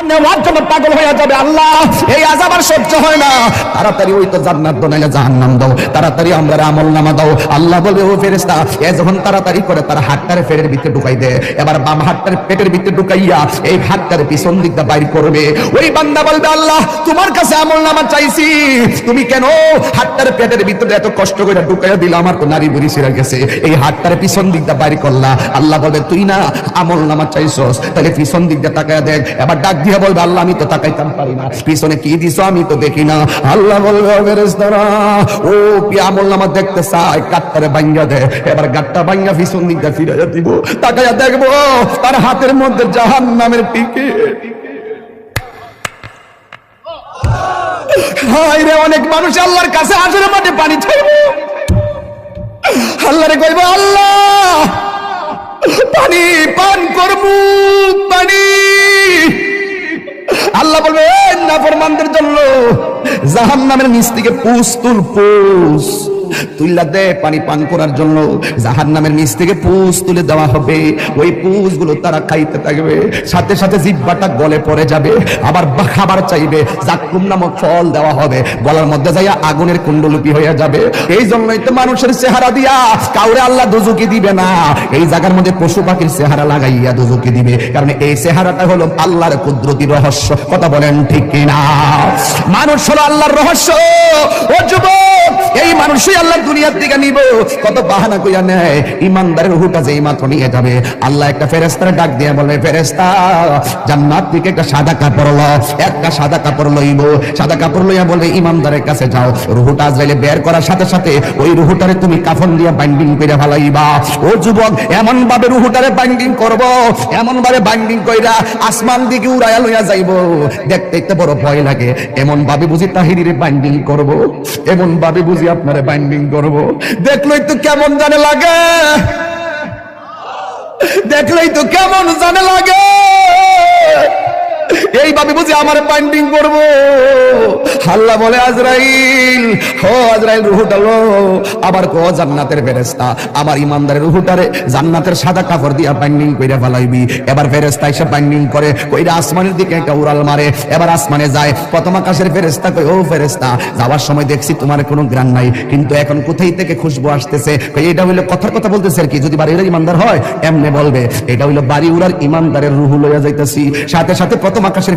দে তোমার কাছে আমল নামা চাইছি। তুমি কেন হাতটারে পেটের ভিতরে এত কষ্ট করে ঢুকাইয়া দিলা? আমার তো নারী বুড়ি ছিঁড়ে গেছে। এই হাতটারে পিছন দিকটা বাইর করলা। আল্লাহ বলবে তুই না আমল নামা চাইছস, তাহলে পিছন দিকটা তাকায় দেখ। এবার ডাক দিয়ে বলবে, আল্লাহ, আমি তো তাকাইতাম পারি না। পিছনে কি দিছো আমি তো দেখি না। আল্লাহ বলবে ফেরেশতারা, ও কি আমল নামা দেখতে চাই কাটটারে ভাঙ্গা দে। এবার গাটটা ভাঙ্গা পিছন দিকটা ফিরে দিব। তাকাইয়া দেখব, তার হাতের মধ্যে জাহান নামের টিকিট। হায় রে, অনেক মানুষ আল্লাহর কাছে আসলে মাঠে পানি চাইব আল্লাহরে কইব, আল্লাহ, পানি পান করব। জাহান নামের নিচ থেকে পুস্তুল তুল পুষ তুইলা দে পানি পান করার জন্য। জাহান নামের নিচ থেকে পুষ তুলে দেওয়া হবে। ওই তারা খাইতে থাকবে। সাথে সাথে জিব্বাটা গলে পড়ে যাবে। আবার খাবার চাইবে। জাকুম নামক ফল দেওয়া হবে। গলার মধ্যে যাইয়া আগুনের কুণ্ডলুপি হয়ে যাবে। এই জন্যই তো মানুষের চেহারা দিয়া কাউরে আল্লাহ দুজুকি দিবে না। এই জায়গার মধ্যে পশু পাখির চেহারা লাগাইয়া দুজুকি দিবে। কারণ এই চেহারাটা হলো আল্লাহর কুদরতি রহস্য। কথা বলেন ঠিক কিনা? মানুষ হলো আল্লাহর রহস্য। ও যুবক মানুষই আল্লাহ দুনিয়ার দিকে নিব। কত বাহানা কইয়া নেয়। ইমানদারের হুটা যেই মাত্র নিয়ে যাবে। আল্লাহ একটা ফেরেস্তার ডাক দিয়ে বলে ফেরেস্তা জান্নাত থেকে একটা সাদা কাপড় ল। একটা সাদা কাপড় লইব। সাদা কাপড় লইয়া বলে, ইমানদারের কাছে যাও। রুহুটা আজরাইলে বের করার সাথে সাথে ওই রুহুটারে তুমি কাফন দিয়ে বাইন্ডিং করে ভালাইবা ও যুবক এমন ভাবে রুহুটারে বাইন্ডিং করব এমন ভাবে বাইন্ডিং কইরা আসমান দিকে উড়াইয়া লইয়া যাইব। দেখতে দেখতে বড় ভয় লাগে। এমন ভাবে বুঝি তাহিরিরে বাইন্ডিং করব? এমন ভাবে বুঝি আপনারে বাইন্ডিং করব। দেখলই তো কেমন জানে লাগে। দেখলেই তো কেমন জানে লাগে। এইভাবে বুঝি আমার বাইন্ডিং করব। আল্লাহ বলে, আজরাইল, হো, আজরাইল, রুহুটা লো। আবার কো, জান্নাতের ফেরেশতা। আমার ইমানদারের রুহুটারে জান্নাতের সাদা কাপড় দিয়া বাইন্ডিং কইরা ফেলাইবি। এবার ফেরেশতা এসে বাইন্ডিং করে, কইরা আসমানের দিকে একটা উড়াল মারে। এবার আসমানে যায়, প্রথম আকাশের ফেরেশতা কই ও ফেরেশতা, যাওয়ার সময় দেখছি তোমার কোনো গ্রান নাই। কিন্তু এখন কোথায় থেকে খুশবু আসতেছে? এটা হইল কথার কথা বলতেছে আর কি। যদি বাড়ির ইমানদার হয়, এমনে বলবে। এটা হইল বাড়ি উড়ার ইমানদারের রুহু লইয়া যাইতাছি। সাথে সাথে প্রথম আকাশের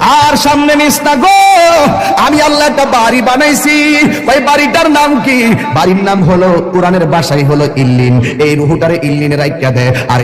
আর সামনে মিস না গো। আমি আল্লাহ একটা বাড়ি বানাইছি। ওই বাড়িটার নাম কি? বাড়ির নাম হলো, কোরআনের বাসাই হলো ইল্লিন। এই রুহুটারে ইল্লিনের রাইখা দেয় আর